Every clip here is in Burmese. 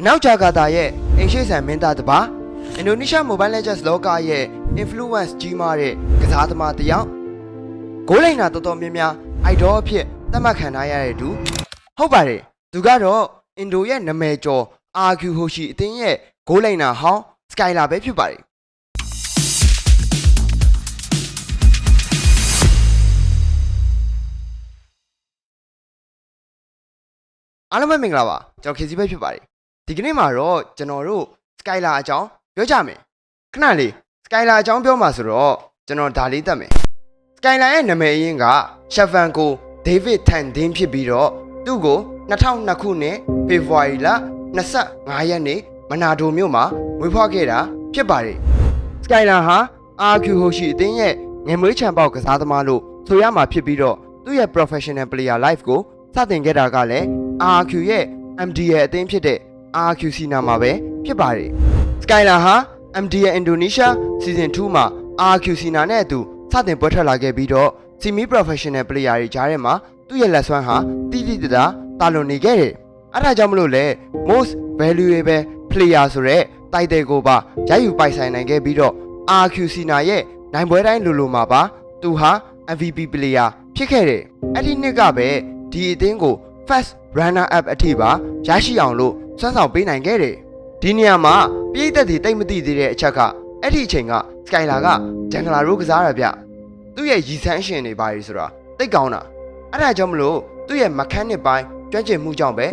အနောက်ဂျာကာတာရဲ့အင်ရှိဆန်မင်းသားတစ်ပါးအင်ဒိုနီးရှား Mobile Legends လောကရဲ့ influence ကြီးမားတဲ့ကစားသမားတစ်ယောက်ဂိုးလိန်နာတော်တော်များများ idol အဖြစ်သတ်မှတ်ခံထားရတဲ့သူဟုတ်ပါတယ်သူကတော့အင်ဒိုရဲ့နာမည်ကျော် RQ ဟိုရှိအသင်းရဲ့ဂိုးလိန်နာဟောင်း Skylar ပဲဖြစ်ပါတယ်အားလုံးပဲမင်္ဂလာပါကျွန်တော်ခေစီပဲဖြစ်ပါတယ် ဒီကနေ့မှာတော့ကျွန်တော်တို့ Skylar အကြောင်းပြောကြမယ်ခဏလေး Skylar အကြောင်းပြောမှာဆိုတော့ကျွန်တော်ဒါလေးတတ်မယ် Skylar ရဲ့နာမည်အရင်းက Shavan ကို David Tandin ဖြစ်ပြီးတော့သူ့ကို2002ခုနှစ်ဖေဖော်ဝါရီလ25ရက်နေ့မနာဒိုမြို့မှာမွေးဖွားခဲ့တာဖြစ်ပါတယ်။ Skylar ဟာ RQ ဟိုရှိအသင်းရဲ့ငယ်မွေးချံပေါက်ကစားသမားလို့ဆိုရမှာဖြစ်ပြီးတော့သူ့ရဲ့ professional player life ကိုစတင်ခဲ့တာကလည်း RQ ရဲ့ MD ရဲ့အသင်းဖြစ်တဲ့ RQC နာမှာပဲဖြစ်ပါတယ်။ Skylar ဟာ MD ရဲ့ Indonesia Season 2မှာ RQC နာနဲ့အတူစတင်ပွဲထွက်လာခဲ့ပြီးတော့ semi professional player တွေကြားထဲမှာသူ့ရဲ့လက်စွမ်းဟာတိတိတသားတာလွန်နေခဲ့တယ်။အဲဒါကြောင့်မလို့လေ most valuable player ဆိုတဲ့တိုက်တယ်ကိုပါရယူပိုင်ဆိုင်နိုင်ခဲ့ပြီးတော့ RQC နာရဲ့နိုင်ပွဲတိုင်းလိုလိုမှာပါသူဟာ MVP player ဖြစ်ခဲ့တယ်။အဲ့ဒီနှစ်ကပဲဒီအသင်းကို first runner up အထိပါရရှိအောင်လို့ စွမ်းဆောင်ပေးနိုင်ခဲ့တယ်။ဒီနေရာမှာပြည်သက်တွေတိတ်မသိသေးတဲ့အချက်ကအဲ့ဒီအချိန်က Skylar ကဂျန်ဂလာရိုးကစားရဗျ။သူ့ရဲ့ရည်စမ်းရှင်တွေပါရီဆိုတာတိတ်ကောင်းတာ။အဲ့ဒါကြောင့်မလို့သူ့ရဲ့ mechanic ပိုင်းကျွမ်းကျင်မှုကြောင့်ပဲ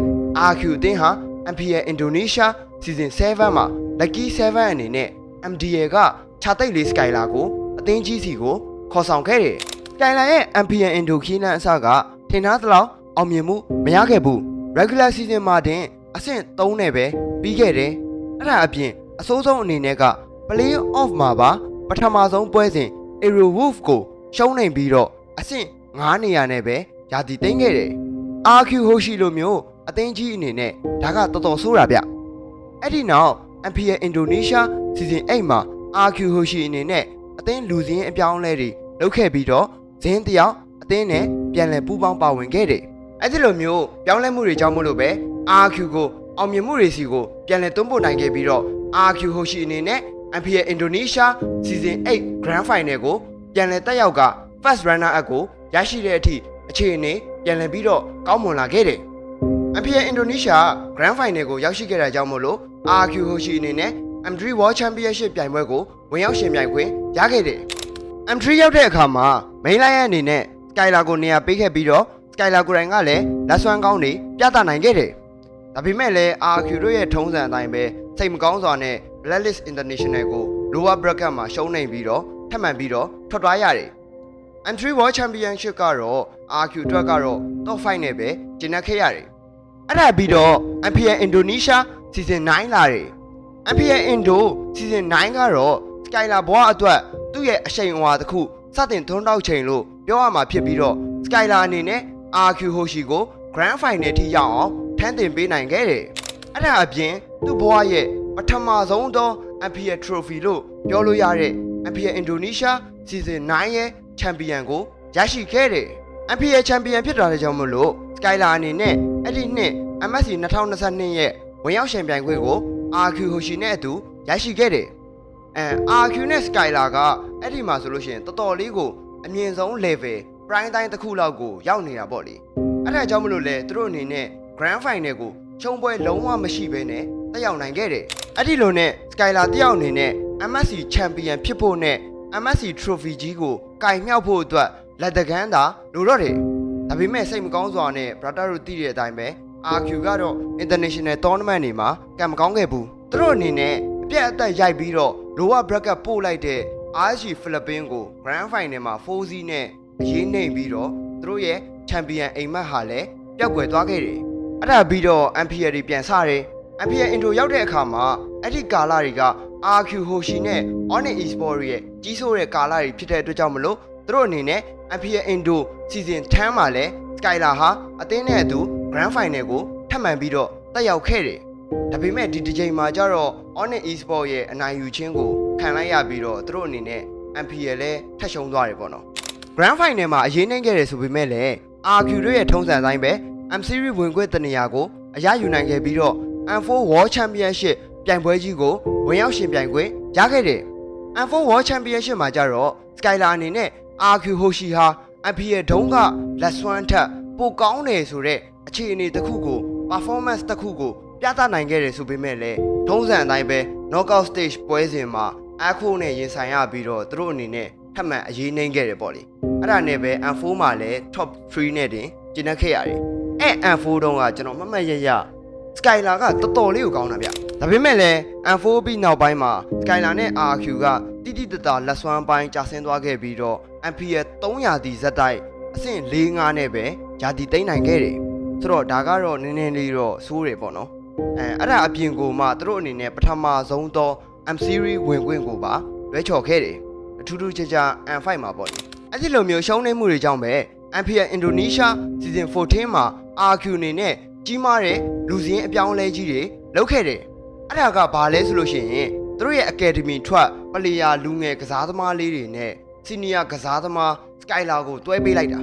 RQ အသင်းဟာ MPL Indonesia Season 7မှာ Lucky 7အနေနဲ့ MDL ကခြာသိတ်လေး Skylar ကိုအသင်းကြီးစီကိုခေါ်ဆောင်ခဲ့တယ်။ Skylar ရဲ့ MPL Indo ခီးလန်းအစကထင်သားသလောက်အောင်မြင်မှုမရခဲ့ဘူး။ Regular Season မှာတင် အဆင့်3နဲ့ပဲပြီးခဲ့တယ်။အဲ့ဒါအပြင်အစိုးဆုံးအနေနဲ့က Play Off မှာပါပထမဆုံးပွဲစဉ် Aero Wolf ကိုရှုံးနိုင်ပြီးတော့အဆင့်9နေရာနဲ့ပဲယာတီသိမ်းခဲ့တယ်။ RQ ဟိုရှိလိုမျိုးအသင်းကြီးအနေနဲ့ဒါကတော်တော်ဆိုးတာဗျ။အဲ့ဒီနောက် MPL Indonesia Season 8မှာ RQ ဟိုရှိအနေနဲ့အသင်းလူစင်းအပြောင်းအလဲတွေလုပ်ခဲ့ပြီးတော့ဇင်းတယောက်အသင်းနဲ့ပြန်လည်ပူးပေါင်းပါဝင်ခဲ့တယ်။အဲ့ဒီလိုမျိုးပြောင်းလဲမှုတွေကြောင့်မလို့ပဲ RQ ကိုအောင်မြင်မှုတွေစီကိုပြန်လည်တွန်းပို့နိုင်ခဲ့ပြီးတော့ RQ ဟိုရှိအနေနဲ့ MPL Indonesia Season 8 Grand Final ကိုပြန်လည်တက်ရောက်က First Runner Up ကိုရရှိတဲ့အထိအခြေအနေပြန်လည်ပြီးတော့ကောင်းမွန်လာခဲ့တယ်။ MPL Indonesia Grand Final ကိုရောက်ရှိခဲ့တာကြောင့်မို့လို့ RQ ဟိုရှိအနေနဲ့ M3 World Championship ပြိုင်ပွဲကိုဝင်ရောက်ရှင်ပြိုင်ခွင့်ရခဲ့တယ်။ M3 ရောက်တဲ့အခါမှာ main line ရဲ့အနေနဲ့ Skylar ကိုနေရာပေးခဲ့ပြီးတော့ Skylar ကိုယ်တိုင်ကလည်းလက်စွမ်းကောင်းတွေပြသနိုင်ခဲ့တယ်။ ဒါပေမဲ့လည်း RQ တို့ရဲ့ထုံးစံအတိုင်းပဲစိတ်မကောင်းစွာနဲ့ Blacklist International ကို lower bracket မှာရှုံးနေပြီးတော့ထပ်မံပြီးတော့ထွက်သွားရတယ်။ M3 World Championship ကတော့ RQ အတွက်ကတော့ top 5နဲ့ပဲကျင်းခဲ့ရတယ်။အဲ့ဒါပြီးတော့ MPL Indonesia Season 9လာတယ်။ MPL Indo Season 9ကတော့ Skylar ဘွားအတွက်သူ့ရဲ့အရှိန်အဝါတစ်ခုစတင်ထွန်းတောက်ချိန်လို့ပြောရမှာဖြစ်ပြီးတော့ Skylar အနေနဲ့ RQ Hoshi ကို Grand Final ထိရောက်အောင် ထမ်းတင်ပေးနိုင်ခဲ့တယ်။အဲ့ဒါအပြင်သူ့ဘွားရဲ့ပထမဆုံးသော MPL Trophy လို့ပြောလို့ရတဲ့ MPL Indonesia Season 9ရဲ့ Champion ကိုရရှိခဲ့တယ်။ MPL Champion ဖြစ်တာလည်းကြောင့်မလို့ Skylar အနေနဲ့အဲ့ဒီနှစ် MSC 2022ရဲ့ဝင်ရောက်ရှင်ပြိုင်ခွင့်ကို RQ Hoshi နဲ့အတူရရှိခဲ့တယ်။အဲ RQ နဲ့ Skylar ကအဲ့ဒီမှာဆိုလို့ရှိရင်တော်တော်လေးကိုအမြင့်ဆုံး level prime တိုင်းတစ်ခုလောက်ကိုရောက်နေတာပေါ့လေ။အဲ့ဒါကြောင့်မလို့လေသူတို့အနေနဲ့ Grand Final ကိုချုံပွဲလုံးဝမရှိဘဲနဲ့တက်ရောက်နိုင်ခဲ့တယ်။အဲ့ဒီလိုနဲ့ Skylar တယောက်အနေနဲ့ MSC Champion ဖြစ်ဖို့နဲ့ MSC Trophy ကြီးကိုကင်မြောက်ဖို့အတွက်လက်တကမ်းသာလိုတော့တယ်။ဒါပေမဲ့စိတ်မကောင်းစွာနဲ့ brother တို့သိတဲ့အတိုင်းပဲ RQ ကတော့ international tournament တွေမှာကံမကောင်းခဲ့ဘူး။သူတို့အနေနဲ့အပြတ်အသက်ရိုက်ပြီးတော့ lower bracket ပို့လိုက်တဲ့ RSG Philippines ကို grand final မှာ 4C နဲ့အရေးနှိမ်ပြီးတော့သူတို့ရဲ့ champion အိမ်မက်ဟာလည်းပျောက်ကွယ်သွားခဲ့တယ်။ အဲ့ဒါပြီးတော့ MPL တွေပြန်စတယ်။ MPL Intro ရောက်တဲ့အခါမှာအဲ့ဒီကာလာတွေက RQ Hoshi နဲ့ Onyx Esport ရဲ့ကြီးစိုးတဲ့ကာလာတွေဖြစ်တဲ့အတွက်ကြောင့်မလို့သူတို့အနေနဲ့ MPL Indo Season 10မှာလဲ Skylar ဟာအသင်းနဲ့အတူ Grand Final ကိုထပ်မံပြီးတော့တက်ရောက်ခဲ့တယ်။ဒါပေမဲ့ဒီတစ်ချိန်မှာကျတော့ Onyx Esport ရဲ့အနိုင်ယူခြင်းကိုခံလိုက်ရပြီးတော့သူတို့အနေနဲ့ MPL လဲထပ်ရှုံးသွားတယ်ပေါ့နော်။ Grand Final မှာအရေးနှိမ့်ခဲ့တယ်ဆိုပေမဲ့လည်း RQ တို့ရဲ့ထုံးစံတိုင်းပဲ M Series ဝင်ခွင့်တနေရာကိုအရယူနိုင်ခဲ့ပြီးတော့ M4 World Championship ပြိုင်ပွဲကြီးကိုဝင်ရောက်ရှင်ပြိုင်ခွင့်ရခဲ့တယ် M4 World Championship မှာကြတော့ Skylar အနေနဲ့ RQ Hoshi ဟာ MP ရဲ့ဒုံးကလက်စွမ်းထက်ပိုကောင်းတယ်ဆိုတဲ့အခြေအနေတစ်ခုကို performance တစ်ခုကိုပြသနိုင်ခဲ့တယ်ဆိုပေမဲ့လည်းထုံးစံအတိုင်းပဲ knockout stage ပွဲစဉ်မှာအခုနဲ့ရင်ဆိုင်ရပြီးတော့သူတို့အနေနဲ့ထပ်မံအရေးနှိမ့်ခဲ့တယ်ပေါ့လေအဲ့ဒါနဲ့ပဲ M4 မှာလည်း top 3နဲ့တင်ကျင်းခဲ့ရတယ် အဲ့ M4 တုန်းကကျွန်တော်မမှတ်ရရ Skylar ကတော်တော်လေးကိုကောင်းတာဗျဒါပေမဲ့လည်း M4B နောက်ပိုင်းမှာ Skylar နဲ့ RQ ကတိတိတတ်တာလက်စွမ်းပိုင်းကျဆင်းသွားခဲ့ပြီးတော့ MP ရဲ့300တီဇက်တိုက်အဆင့်4-5နဲ့ပဲဂျာတီတိမ့်နိုင်ခဲ့တယ်ဆိုတော့ဒါကတော့နည်းနည်းလေးတော့စိုးတယ်ပေါ့နော်အဲအဲ့ဒါအပြင်ကိုမှသူတို့အနေနဲ့ပထမဆုံးသော M series ဝင်ခွင့်ကိုပါလွဲချော်ခဲ့တယ်အထူးထူးခြားခြား M5 မှာပေါ့လေအဲ့ဒီလိုမျိုးရှုံးနေမှုတွေကြောင့်ပဲ MP ရဲ့ Indonesia Season 14မှာ RQ အနေနဲ့ကြီးမားတဲ့လူစင်းအပြောင်းအလဲကြီးတွေလုပ်ခဲ့တယ်အဲ့ဒါကဘာလဲဆိုလို့ရှိရင်သူတို့ရဲ့ Academy ထွက်ပလေယာလူငယ်ကစားသမားလေးတွေနဲ့ Senior ကစားသမား Skylar ကိုတွဲပေးလိုက်တာ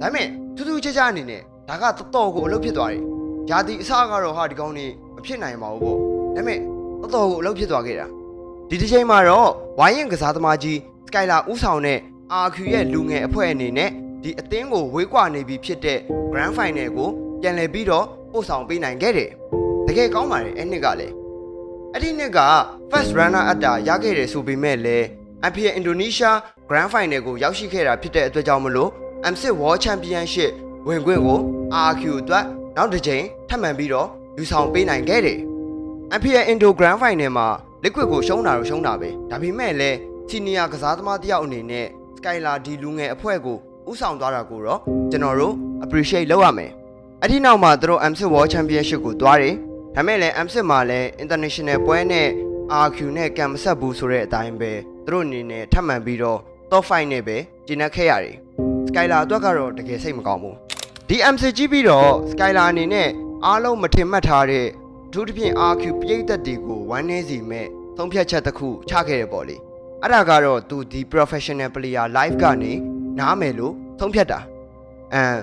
ဒါပေမဲ့ထူးထူးခြားခြားအနေနဲ့ဒါကတော်တော်ကိုအလုပ်ဖြစ်သွားတယ်။ယာတီအစကတော့ဟာဒီကောင်းနေမဖြစ်နိုင်ပါဘူးပေါ့။ဒါပေမဲ့တော်တော်ကိုအလုပ်ဖြစ်သွားခဲ့တာ။ဒီတစ်ချိန်မှာတော့ဝိုင်းရင်ကစားသမားကြီး Skylar ဥဆောင်တဲ့ RQ ရဲ့လူငယ်အဖွဲ့အနေနဲ့ ဒီအသင်းကိုဝေးကွာနေပြီဖြစ်တဲ့ Grand Final ကိုပြန်လည်ပြီးတော့ပို့ဆောင်ပေးနိုင်ခဲ့တယ်။တကယ်ကောင်းပါတယ်အဲ့နှစ်ကလည်းအဲ့ဒီနှစ်က First Runner Up တာရခဲ့တယ်ဆိုပေမဲ့လည်း IPL Indonesia Grand Final ကိုရောက်ရှိခဲ့တာဖြစ်တဲ့အတွက်ကြောင့်မလို့ M6 World Championship ဝင်ခွင့်ကို RQ အတွက်နောက်တစ်ကြိမ်ထပ်မံပြီးတော့ယူဆောင်ပေးနိုင်ခဲ့တယ်။ IPL Indo Grand Final မှာ Liquid ကိုရှုံးတာတော့ရှုံးတာပဲ။ဒါပေမဲ့လည်း Senior ကစားသမားတစ်ယောက်အနေနဲ့ Skylar ဒီလူငယ်အဖွဲ့ကို ဥဆောင်သွားတာကိုတော့ကျွန်တော်တို့ appreciate လုပ်ရမယ်။အဲ့ဒီနောက်မှာသူတို့ M6 World Championship ကိုသွားတယ်။ဒါပေမဲ့လည်း M6 မှာလည်း international ပွဲနဲ့ RQ နဲ့ကံမဆက်ဘူးဆိုတဲ့အတိုင်းပဲသူတို့အနေနဲ့ထပ်မံပြီးတော့ top 5နဲ့ပဲကျင်းနေခဲ့ရတယ်။ Skylar အတွက်ကတော့တကယ်စိတ်မကောင်းဘူး။ဒီ MC ကြီးပြီးတော့ Skylar အနေနဲ့အားလုံးမထင်မှတ်ထားတဲ့အထူးသဖြင့် RQ ပြိတ်သက်တွေကိုဝမ်းနည်းစီမဲ့သုံးဖြတ်ချက်တစ်ခုချခဲ့ရပေါ့လေ။အဲ့ဒါကတော့သူဒီ professional player live ကနေ နားမယ်လို့သုံးဖြတ်တာ။အမ်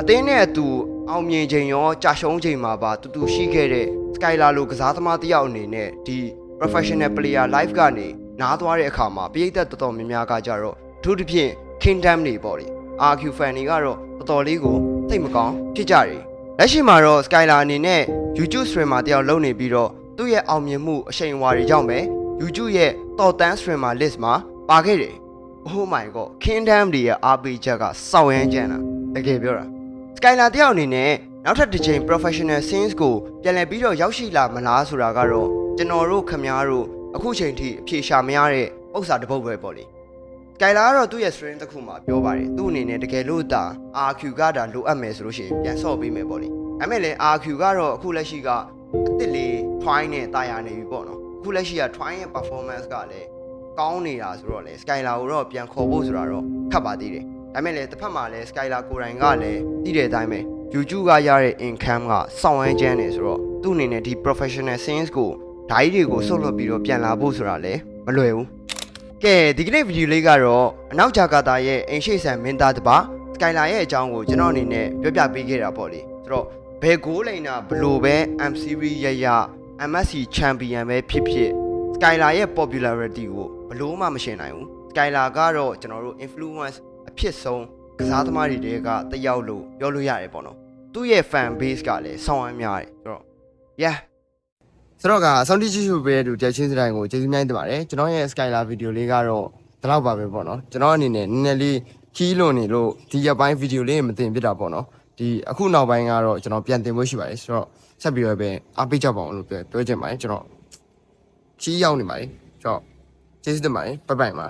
အသင်းနဲ့အတူအောင်မြင်ချိန်ရောကြာရှုံးချိန်မှာပါတူတူရှိခဲ့တဲ့ Skylar လိုကစားသမားတစ်ယောက်အနေနဲ့ဒီ professional player live ကနေနားသွားတဲ့အခါမှာပြိသက်တော်တော်များများကကြတော့အထူးသဖြင့် Kingdom တွေပေါ့လေ RQ fan တွေကတော့တော်တော်လေးကိုစိတ်မကောင်းဖြစ်ကြတယ်လက်ရှိမှာတော့ Skylar အနေနဲ့ YouTube streamer တယောက်လုပ်နေပြီးတော့သူ့ရဲ့အောင်မြင်မှုအရှိန်အဝါတွေကြောင့်ပဲ YouTube ရဲ့ top 10 streamer list မှာပါခဲ့တယ် Oh my god Kingdom တွေရဲ့ RP ချက်ကစောက်ရမ်းကြမ်းတာတကယ်ပြောတာ Skylar တယောက်အနေနဲ့နောက်ထပ်တစ်ချိန် professional scenes ကိုပြန်လည်ပြီးတော့ရောက်ရှိလာမလားဆိုတာကတော့ကျွန်တော်တို့ခမများတို့အခုချိန်ထိအဖြေရှာမရတဲ့ဥစ္စာတစ်ပုဒ်ပဲပေါ့လေ။ Skylar ကတော့သူ့ရဲ့ string တစ်ခုမှာပြောပါတယ်သူ့အနေနဲ့တကယ်လို့ဒါ RQ ကဒါလိုအပ်မယ်ဆိုလို့ရှိရင်ပြန်ဆော့ပေးမယ်ပေါ့လေ။ဒါပေမဲ့လည်း RQ ကတော့အခုလက်ရှိကအစ်စ်လေး twine နဲ့တာယာနေပြီပေါ့နော်။အခုလက်ရှိက twine ရဲ့ performance ကလည်း ကောင်းနေတာဆိုတော့လေ Skylar ကိုတော့ပြန်ခေါ်ဖို့ဆိုတာတော့ခက်ပါသေးတယ်။ဒါပေမဲ့လည်းတစ်ဖက်မှာလည်း Skylar ကိုယ်တိုင်ကလည်းတည်တဲ့အတိုင်းပဲ YouTube ကရတဲ့ income ကစောင့်ဝမ်းကျန်းနေဆိုတော့သူ့အနေနဲ့ဒီ professional scenes ကိုဓာတ်ကြီးတွေကိုဆုတ်လွတ်ပြီးတော့ပြန်လာဖို့ဆိုတာလည်းမလွယ်ဘူး။ကဲဒီကနေ့ဗီဒီယိုလေးကတော့အနောက်ဂျာကာတာရဲ့အိမ်ရှိဆန်မင်းသားတစ်ပါ Skylar ရဲ့အကြောင်းကိုကျွန်တော်အနေနဲ့ပြောပြပေးခဲ့တာပေါ့လေ။ဆိုတော့ဘယ်ဂိုးလိန်တာဘလို့ပဲ MCV ရရ MSC Champion ပဲဖြစ်ဖြစ် Skylar ရဲ့ popularity ကို ဘလို့မှမရှင်းနိုင်ဘူး။ Skylar ကတော့ကျွန်တော်တို့ influence အဖြစ်ဆုံးကစားသမားတွေတဲကတယောက်လို့ပြောလို့ရတယ်ပေါ့နော်။သူ့ရဲ့ fan base ကလည်းဆောင်းဝမ်းများတယ်ဆိုတော့ yeah ဆိုတော့ကဆောင်းတီချီချူပေးတဲ့သူကြက်ချင်းစတိုင်းကိုကျေးဇူးများတင်ပါတယ်ကျွန်တော်ရဲ့ Skylar ဗီဒီယိုလေးကတော့ဒီလောက်ပါပဲပေါ့နော်ကျွန်တော်အနေနဲ့နည်းနည်းလေးခီးလွန်နေလို့ဒီရက်ပိုင်းဗီဒီယိုလေးမတင်ပြတာပေါ့နော်ဒီအခုနောက်ပိုင်းကတော့ကျွန်တော်ပြန်တင်ဖို့ရှိပါတယ်ဆိုတော့ဆက်ပြီးတော့ပဲအားပေးကြပါအောင်လို့ပြောပြောချင်ပါတယ်ကျွန်တော်ခီးရောက်နေပါတယ်ကျွန်တော် ကျေးဇူးတင်ပါတယ်ဘိုင်ဘိုင်ပါ